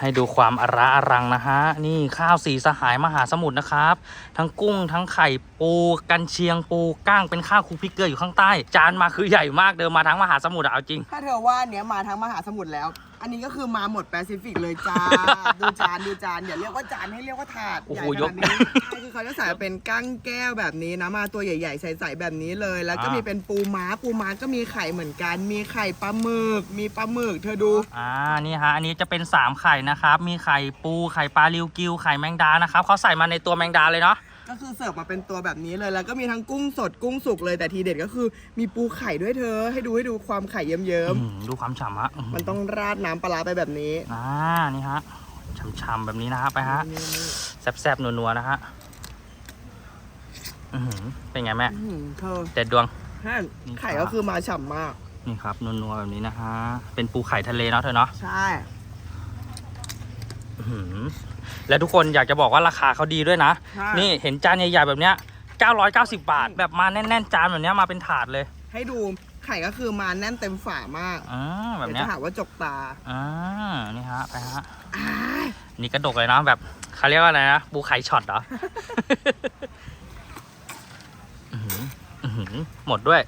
ให้ดูความอระอรังนะฮะ นี่ข้าวสีสหายมหาสมุทรนะครับ ทั้งกุ้งทั้งไข่ปูกันเชียงปูก้างเป็นข้าวคลุกพริกเกลืออยู่ข้างใต้ จานมาคือใหญ่มากเดินมาทั้งมหาสมุทรอะเอาจริง ถ้าเธอว่าอันเนี้ยมาทั้งมหาสมุทรแล้ว อันนี้ก็คือมาหมดแปซิฟิกเลยจ้า ดูจานดูจานอย่าเรียกว่าจานให้เรียกว่าถาดโอ้ใหโหญ่ขยกนาดนี้ใช่คือเขาจะใส่เป็นกั้งแก้วแบบนี้นะมาตัวใหญ่ ๆ ใสๆแบบนี้เลย แล้วก็อ่ามีมีเป็นปูม้าปูม้าก็มีไข่เหมือนกัน มีไข่ปลาหมึกมีปลาหมึกเธอดู อ่านี่ฮะอันนี้จะเป็น 3 ไข่นะครับ มีไข่ปูไข่ปลาริวกิวไข่แมงดานะครับเขาใส่มาในตัวแมงดาเลยเนาะ ก็คือเสิร์ฟมาเป็นตัวแบบนี้เลย แล้วก็มีทั้งกุ้งสดกุ้งสุกเลยแต่ทีเด็ดก็คือมีปูไข่ด้วยเธอ ให้ดูให้ดูความไข่เยิ้มอื้อหือดูความฉ่ำฮะอื้อหืๆมันต้องราดน้ำปลาร้าไปแบบนี้อ่านี่ฮะฉ่ำๆแบบนี้นะฮะไปฮะนี่นี่แซ่บๆนัวๆนะฮะอื้อหือเป็นไงแม่อื้อหือเธอเด็ดดวง ฮะไข่ก็คือมาฉ่ำมาก นี่ครับนัวๆแบบนี้นะฮะเป็นปูไข่ทะเลเนาะเธอเนาะ ใช่อื้อหือ และทุกคนอยากจะบอกว่าราคาเขาดีด้วยนะ ใช่ นี่เห็นจานใหญ่ๆแบบเนี้ย990 บาท แบบมาแน่นๆจานแบบเนี้ยมาเป็นถาดเลยให้ดูไข่ก็คือมาแน่นเต็มฝามากอ่าแบบเดี๋ยวเนี้ยจะหาว่าจกตาอ่านี่ฮะไปฮะอ้ายนี่กระดกเลยเนาะแบบเขาเรียกว่าอะไรนะปูไข่ช็อตเหรอ อื้อหืออื้อหือหมดด้วย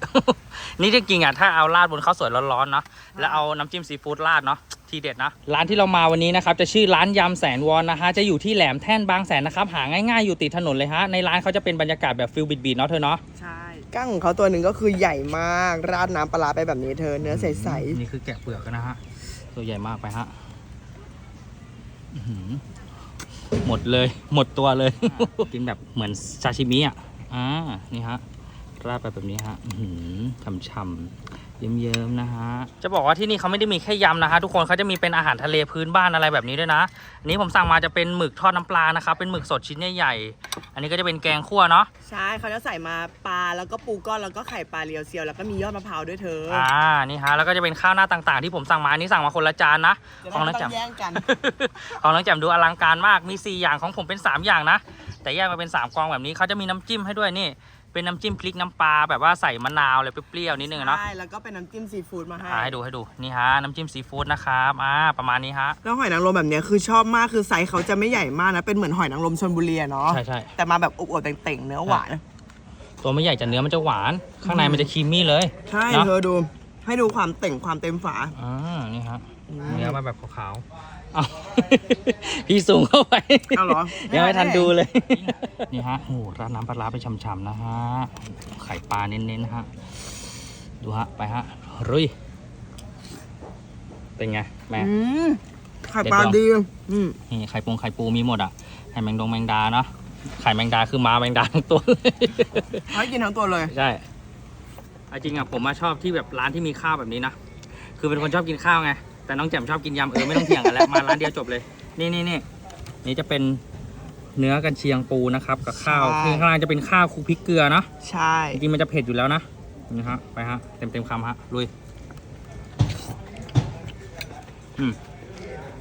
นี่จริงๆอะถ้าเอาราดบนข้าวสวยร้อนๆเนาะแล้วเอาน้ำจิ้มซีฟู้ดราดเนาะ ทีเด็ดนะ ร้านที่เรามาวันนี้นะครับจะชื่อร้านยำแสนวอนนะฮะจะอยู่ที่แหลมแท่นบางแสนนะครับหาง่ายๆอยู่ติดถนนเลยฮะในร้านเขาจะเป็นบรรยากาศแบบฟิลบิดๆเนาะเธอเนาะใช่กั้งของเขาตัวหนึ่งก็คือใหญ่มากราดน้ำปลาร้าไปแบบนี้เธอเนื้อใสนี่คือแกะเปลือกกันนะฮะตัวใหญ่มากไปฮะอื้อหือหมดเลย หมดตัวเลย กินแบบเหมือนซาชิมิอะอ่านี่ฮะราดไปแบบนี้ฮะอื้อหือฉ่ำๆ เยิ้มๆนะฮะ จะบอกว่าที่นี่เขาไม่ได้มีแค่ยำนะฮะทุกคนเขาจะมีเป็นอาหารทะเลพื้นบ้านอะไรแบบนี้ด้วยนะ อันนี้ผมสั่งมาจะเป็นหมึกทอดน้ำปลานะครับ เป็นหมึกสดชิ้นใหญ่ๆ อันนี้ก็จะเป็นแกงคั่วเนาะๆใช่เขาจะใส่มาปลาแล้วก็ปูก้อนแล้วก็ไข่ปลาเรียวเซียวแล้วก็มียอดมะพร้าวด้วยเธอ อ่า นี่ฮะแล้วก็จะเป็นข้าวหน้าต่างๆ ที่ผมสั่งมาอันนี้สั่งมาคนละจานนะจะของได้น้องไม่ต้แจ่อมงแย่งกันของน้องแจ่มดูอลังการมาก มี 4 อย่างของผมเป็น 3 อย่างนะ แต่แยกมาเป็น 3กองแบบนี้เขาจะมีน้ำจิ้มให้ด้วยนี่ เป็นน้ำจิ้มพริกน้ำปลาแบบว่าใส่มะนาวอะไรเปรี้ยวๆนิดนึงอะเนาะใช่แล้วก็เป็นน้ำจิ้มซีฟู้ดมาให้อ่าให้ดูให้ดูนี่ฮะน้ำจิ้มซีฟู้ดนะครับอ่าประมาณนี้ฮะแล้วหอยนางรมแบบเนี้ยคือชอบมากคือไซส์เขาจะไม่ใหญ่มากนะเป็นเหมือนหอยนางรมชนบุรีอะเนาะใช่ใช่แต่มาแบบอวบๆเต่งๆเนื้อหวานตัวไม่ใหญ่แต่เนื้อมันจะหวาน ข้างในมันจะครีมมี่เลยใช่เนอะเธอดูให้ดูความเต่งความเต็มฝาอ่านี่ฮะเนื้อมาแบบขาวๆ เอา พี่สูงเข้าไปเอาเหรอยังไม่ทันดูเลย นี่ฮะโอ้โหราดน้ำปลาร้าไปฉ่ำๆนะฮะ ไข่ปลาเน้นๆนะฮะ ดูฮะ ไปฮะรุยเป็นไง แม่ อืมไข่ปลาเด็ดดองดีอืมนี่ไข่ปงไข่ปูมีหมดอะ ไข่แมงดงแมงดาเนาะ ไข่แมงดาคือมาแมงดาทั้งตัวเลย ให้กินทั้งตัวเลย ใช่เอาจริงอะผมมาชอบที่แบบร้านที่มีข้าวแบบนี้นะ คือเป็นคนชอบกินข้าวไง แต่น้องแจ่มชอบกินยำเออไม่ต้องเถียงกันแล้วมาร้านเดียวจบเลย นี่นี่นี่นี่จะเป็นเนื้อกันเชียงปูนะครับกับข้าวใช่ คือข้างล่างจะเป็นข้าวคลุกพริกเกลือเนาะใช่ จริงๆมันจะเผ็ดอยู่แล้วนะนี่ฮะไปฮะเต็มเต็มๆคำฮะลุยอืม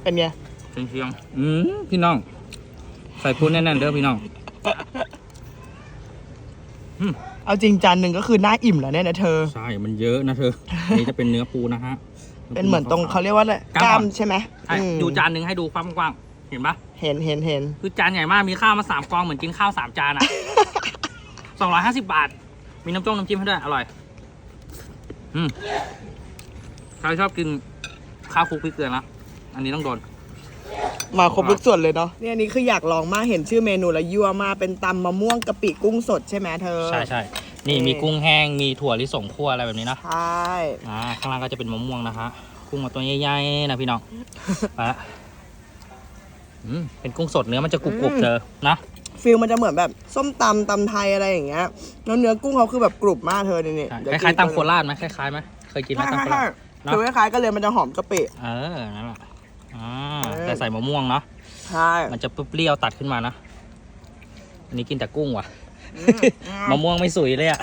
เป็นไง เชียงเชียงๆอืมพี่น้อง ใส่ปูแน่นๆเด้อพี่น้อง เอาจริงจานหนึ่งก็คือน่าอิ่มแล้วเนี่ยนะเธอ ใช่ มันเยอะนะเธอ นี่จะเป็นเนื้อปูนะฮะ เป็นเหมือนตรงเขาเรียกว่าอะไรกล้ามกล้ามใช่ไหมใช่อืมดูจานหนึ่งให้ดูความกว้างๆเห็นปะเห็นเห็นเห็น คือจานใหญ่มากมีข้าวมาสามกองเหมือนกินข้าวสามจานอะ สองร้อยห้าสิบบาท มีน้ำจ้งน้ำจิ้มให้ด้วย อร่อย อืมใครชอบกินข้าวคลุกพริกเกลือนะอันนี้ต้องโดน มาครบทุกส่วนเลยเนาะเนี่ยอันนี้คืออยากลองมากเห็นชื่อเมนูแล้วยั่วมากเป็นตำมะม่วงกะปิกุ้งสดใช่ไหมเธอ ใช่ใช่ นี่มีกุ้งแห้งมีถั่วลิสงคั่วอะไรแบบนี้นะใช่ อ่าข้างล่างก็จะเป็นมะม่วงนะฮะกุ้งมาตัวใหญ่ๆนะพี่น้อง ไปละอืมเป็นกุ้งสดเนื้อมันจะกรุบๆเจอนะ ฟิลมันจะเหมือนแบบส้มตำตำไทยอะไรอย่างเงี้ยแล้วเนื้อกุ้งเขาคือแบบกรุบมากเธอนี่นี่ใช่เดี๋วคล้ายๆตำโคราชไหมคล้ายๆไหมเคยกินไหมใช่ตำโคใช่ราใช่ช เนอะ คือคล้ายๆกันเลยมันจะหอมกะปิ เออนั่นแหละอ่าเออ แต่ใส่มะม่วงเนาะใช่มันจะเปรี้ยวๆตัดขึ้นมานะอันนี้กินแต่กุ้งว่ะอืมอืม มะม่วงไม่สุยเลยอะ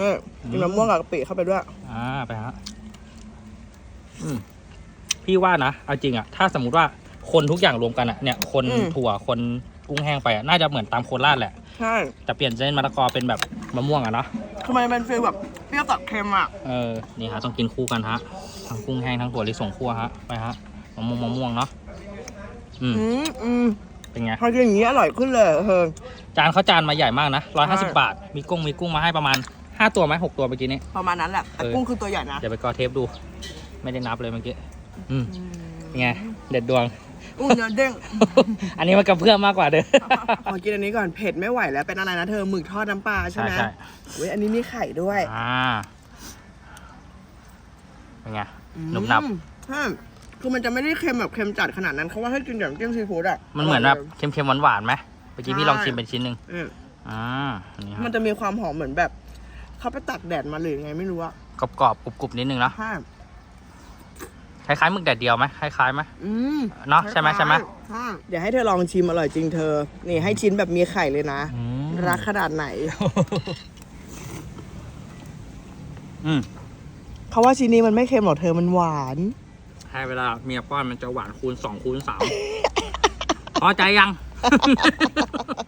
นี่กินมะม่วงกับกะปิเข้าไปด้วย อ่าไปฮะอืมพี่ว่านะเอาจริงอะ ถ้าสมมุติว่าคนทุกอย่างรวมกันอะเนี่ย คนอืมถั่วคนกุ้งแห้งไปอะน่าจะเหมือนตามโคราชแหละใช่แต่เปลี่ยนเส้นมะละกอเป็นแบบมะม่วงอะเนาะทำไมเป็นฟิลแบบเปรี้ยวตัดเค็มอะเออนี่ฮะต้องกินคู่กันฮะทั้งกุ้งแห้งทั้งถั่วลิสงคั่วฮะไปฮะมะม่วงมะม่วงเนาะอืมอืมอืมเป็นไงพอกินอย่างนี้อร่อยขึ้นเลยเธอ จานเขาจานมาใหญ่มากนะร้อยห้าสิบใช่บาท มีกุ้งมีกุ้งมาให้ประมาณห้าตัวไหมหกตัวเมื่อกี้นี้ ประมาณนั้นแหละแต่เออกุ้งคือตัวใหญ่นะ เดี๋ยวไปกอเทปดู ไม่ได้นับเลยเมื่อกี้อืมเป็นไง เด็ดดวงอุ้งเนื้อเด้ง อันนี้มันกระเพื่อมมากกว่าเด้อขอกินอันนี้ก่อนเผ็ดไม่ไหวแล้วเป็นอะไรนะเธอหมึกทอดน้ำปลาใช่ใช่ไหมใช่เว้ยอันนี้มีไข่ด้วย อ่าเป็นไงหนุบหนับอืมใช่คือมันจะไม่ได้เค็มแบบเค็มจัดขนาดนั้นเขาว่าให้กินแบบจิ้มซีฟู้ดอะมันเหมือนแบบเค็มๆหวานๆไหม เมื่อกี้พี่ใช่ลองชิมเป็นชิ้นหนึ่งอืมอ่าอันนี้มันจะมีความหอมเหมือนแบบเขาไปตักแดดมาหรือไงไม่รู้อะกรอบๆกรุบๆนิดนึงเนาะใช่คล้ายๆหมึกแดดเดียวไหมคล้ายๆไหม อืมเนอะใช่ไหมใช่ไหม ใช่เดี๋ยวให้เธอลองชิมอร่อยจริงเธอ นี่ให้ชิ้นแบบมีไข่เลยนะ อืมรักขนาดไหน อืมเขาว่าชิ้นนี้มันไม่เค็มหรอกเธอมันหวาน ให้เวลาเมียป้อนมันจะหวานคูณสองคูณสามพอใจยัง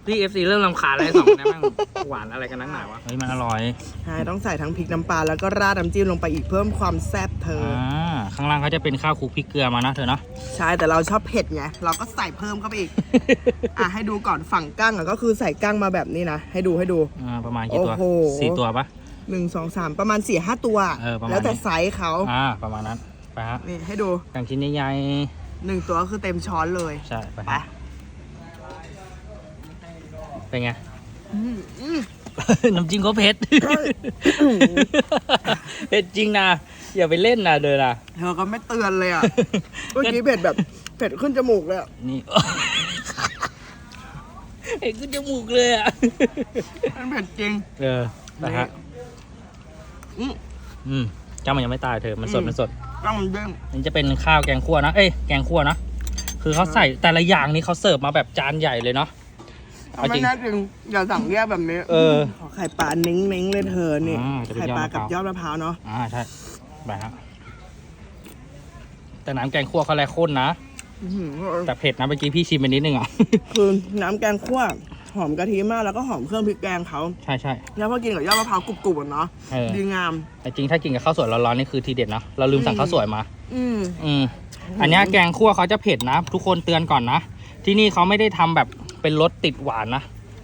พี่เอฟซีเริ่มรำคาญอะไรสองคนนี้แม่งหวานอะไรกันนักหนาวะเฮ้ยมันอร่อยใช่ต้องใส่ทั้งพริกน้ำปลาแล้วก็ราดน้ำจิ้มลงไปอีกเพิ่มความแซ่บเธออ่าอข้างล่างเขาจะเป็นข้าวคลุกพริกเกลือมานะเธอเนาะใช่แต่เราชอบเผ็ดไงเราก็ใส่เพิ่มเข้าไปอีกอะให้ดูก่อนฝั่งกั้งอะก็คือใส่กั้งมาแบบนี้นะให้ดูให้ดู อ่าประมาณกี่ตัวโอ้โห สี่ตัวปะ หนึ่งสองสามประมาณสี่ห้าตัว เออประมาณ แล้วแต่นี้ไซส์เขาอ่าประมาณนั้นไปฮะนี่ให้ดูอย่างชิ้นใหญ่หนึ่งตัวก็คือเต็มช้อนเลยๆใช่ไปไปฮะ เป็นไงอืมอืมน้ำจิ้มเขาเผ็ด เผ็ดจริงนะ อย่าไปเล่นนะเดินนะเธอก็ไม่เตือนเลยอะ เมื่อกี้เผ็ดแบบ เผ็ดขึ้นจมูกเลยอะนี่เห็นขึ้นจมูกเลยอะ มันเผ็ดจริง เออไปฮะ อืมอืมจ้ามันยังไม่ตายเธอ มันสดอืมมันสดกั้งมันเด้งอันนี้จะเป็นข้าวแกงคั่วนะ เอ้ย แกงคั่วนะ คือเขาใส่แต่ละอย่างนี้เขาเสิร์ฟมาแบบจานใหญ่เลยเนาะ เอาจไม่ริง น่าจริงอย่าสั่งแยกแบบนี้เออ ขอไข่ปลาเน้งๆเลยเธอนี่อ่าจะเป็นไข่ปลายอดกับมะพร้าวยอดมะพร้าวเนาะอ่าใช่ไปฮะแต่น้ำแกงคั่วเขาแลข้นนะ อื้อหือแต่เผ็ดนะเมื่อกี้พี่ชิมไปนิดนึงอะ คือน้ำแกงคั่วหอมกะทิมากแล้วก็หอมเครื่องพริกแกงเขาใช่ใช่แล้วพอกินกับยอดมะพร้าวกรุบๆอะเนาะเออดีงาม แต่จริงถ้ากินกับข้าวสวยร้อนๆนี่คือทีเด็ดนะ เราลืมสั่งข้าวสวยมา อืมอืม อันเนี้ยแกงคั่วเขาจะเผ็ดนะ ทุกคนเตือนก่อนนะ ที่นี่เขาไม่ได้ทำแบบ เป็นรสติดหวานนะ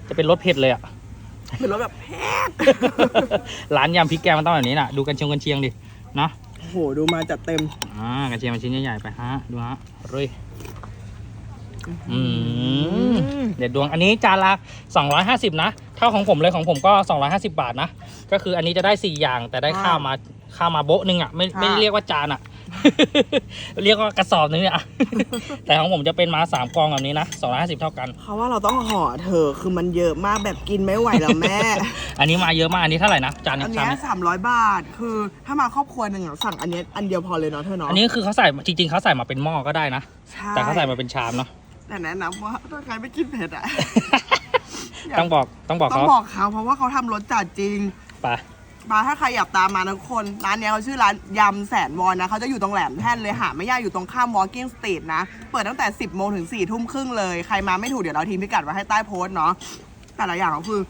จะเป็นรสเผ็ดเลยอะ เป็นรสแบบแพ็คร้านยำพริกแกงมันต้องแบบนี้นะดูกันเชียงกันเชียงดิ นะ โอ้โห ดูมาจัดเต็ม อ่ากระเทียมมันชิ้นใหญ่ๆไปฮะ ดูฮะเรุยอืมเด็ดดวงอันนี้จานละ 250 นะ เท่าของผมเลยของผมก็ 250 บาทนะ ก็คืออันนี้จะได้ 4 อย่างแต่ได้ข้าวมาข้าวมาโบ๊ะหนึงอะไม่ไม่เรียกว่าจานอะ เรียกว่ากระสอบนึงเนี่ยอะแต่ของผมจะเป็นมา3กองแบบนี้นะ250เท่ากันเขาว่าเราต้องห่อเธอคือมันเยอะมากแบบกินไม่ไหวแล้วแม่ อันนี้มาเยอะมาก อันนี้เท่าไหร่นะจานนี้อันจานเนี้นี้สามร้อยบาท คือถ้ามาครอบครัวหนึ่งอะสั่งอันเนี้ยอันเดียวพอเลยเนาะเธอเนาะอันนี้คือเขาใส่จริงๆเขาใส่มาเป็นหม้อก็ได้นะ ใช่แต่เขาใส่มาเป็นชามเนาะ แต่แนะนำว่าถ้าใครไม่กินเผ็ดอะ อยาก ต้องบอกต้องบอกต้อเขางบอกเขาเพราะว่าเขาทำรสจัดจริง ไป มาถ้าใครอยากตามมานะทุกคน ร้านเนี้ยเขาชื่อร้านยำแสนวอนนะเขาจะอยู่ตรงแหลมแท่นเลยหาไม่ยากอยู่ตรงข้าม Walking Street นะ เปิดตั้งแต่ 10 โมงถึง 4 ทุ่มครึ่งเลย ใครมาไม่ถูกเดี๋ยวเราทิ้งพิกัดไว้ให้ใต้โพสต์เนาะแต่ละอย่างก็คือ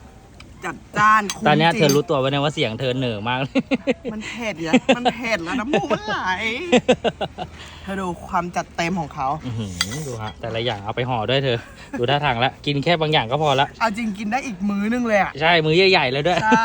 จัดจ้านคุ้มตอนเนี้ยจริงเธอรู้ตัวไว้นะว่าเสียงเธอเหน่อมากเลย มันเผ็ดเนี่ยมันเผ็ดแล้วน้ำมูกมันไหลเธอดูความจัดเต็มของเขา อื้อหือดูฮะแต่ละอย่างเอาไปห่อด้วยเธอ ดูท่าทางแล้วกินแค่บางอย่างก็พอละ เอาจริงกินได้อีกมื้อนึงเลยอะใช่มือใหญ่ๆเลยด้วย ใช่